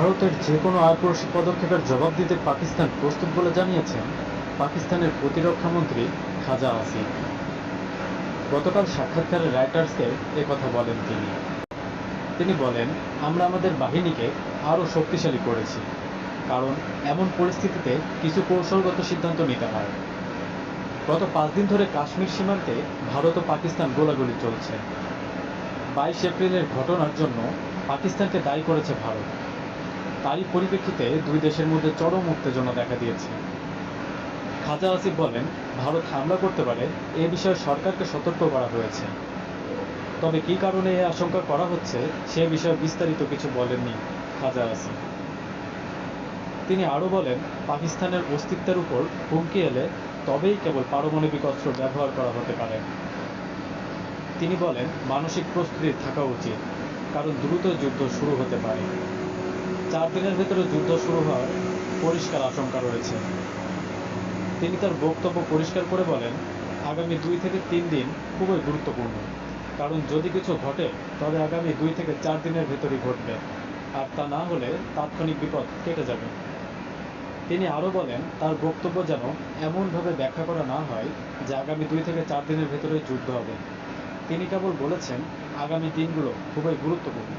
ভারতের যে কোনো আক্রোশী পদক্ষেপের জবাব দিতে পাকিস্তান প্রস্তুত বলে জানিয়েছেন পাকিস্তানের প্রতিরক্ষামন্ত্রী খাজা আসিফ। গতকাল সাক্ষাৎকারে রাইটার্সকে কথা বলেন তিনি। তিনি বলেন, আমরা আমাদের বাহিনীকে আরও শক্তিশালী করেছি, কারণ এমন পরিস্থিতিতে কিছু কৌশলগত সিদ্ধান্ত নিতে হয়। গত পাঁচ দিন ধরে কাশ্মীর সীমান্তে ভারত ও পাকিস্তান গোলাগুলি চলছে। বাইশ এপ্রিলের ঘটনার জন্য পাকিস্তানকে দায়ী করেছে ভারত। তারই পরিপ্রেক্ষিতে দুই দেশের মধ্যে চরম উত্তেজনা দেখা দিয়েছে। খাজা আসিফ বলেন, ভারত হামলা করতে পারে, এ বিষয়ে সরকারকে সতর্ক করা হয়েছে। তবে কী কারণে এ আশঙ্কা করা হচ্ছে, সে বিষয়ে বিস্তারিত কিছু বলেননি খাজা আসিফ। তিনি আরও বলেন, পাকিস্তানের অস্তিত্বের উপর হুমকি এলে তবেই কেবল পারমাণবিক অস্ত্র ব্যবহার করা হতে পারে। তিনি বলেন, মানসিক প্রস্তুতি থাকা উচিত, কারণ দ্রুত যুদ্ধ শুরু হতে পারে। চার দিনের ভেতরে যুদ্ধ শুরু হওয়ার পরিষ্কার আশঙ্কা রয়েছে। তিনি তার বক্তব্য পরিষ্কার করে বলেন, আগামী দুই থেকে তিন দিন খুবই গুরুত্বপূর্ণ। কারণ যদি কিছু ঘটে, তবে আগামী দুই থেকে চার দিনের ভেতরই ঘটবে। আর তা না হলে তাৎক্ষণিক বিপদ কেটে যাবে। তিনি আরও বলেন, তার বক্তব্য যেন এমনভাবে ব্যাখ্যা করা না হয় যে আগামী দুই থেকে চার দিনের ভেতরে যুদ্ধ হবে। তিনি কেবল বলেছেন, আগামী দিনগুলো খুবই গুরুত্বপূর্ণ।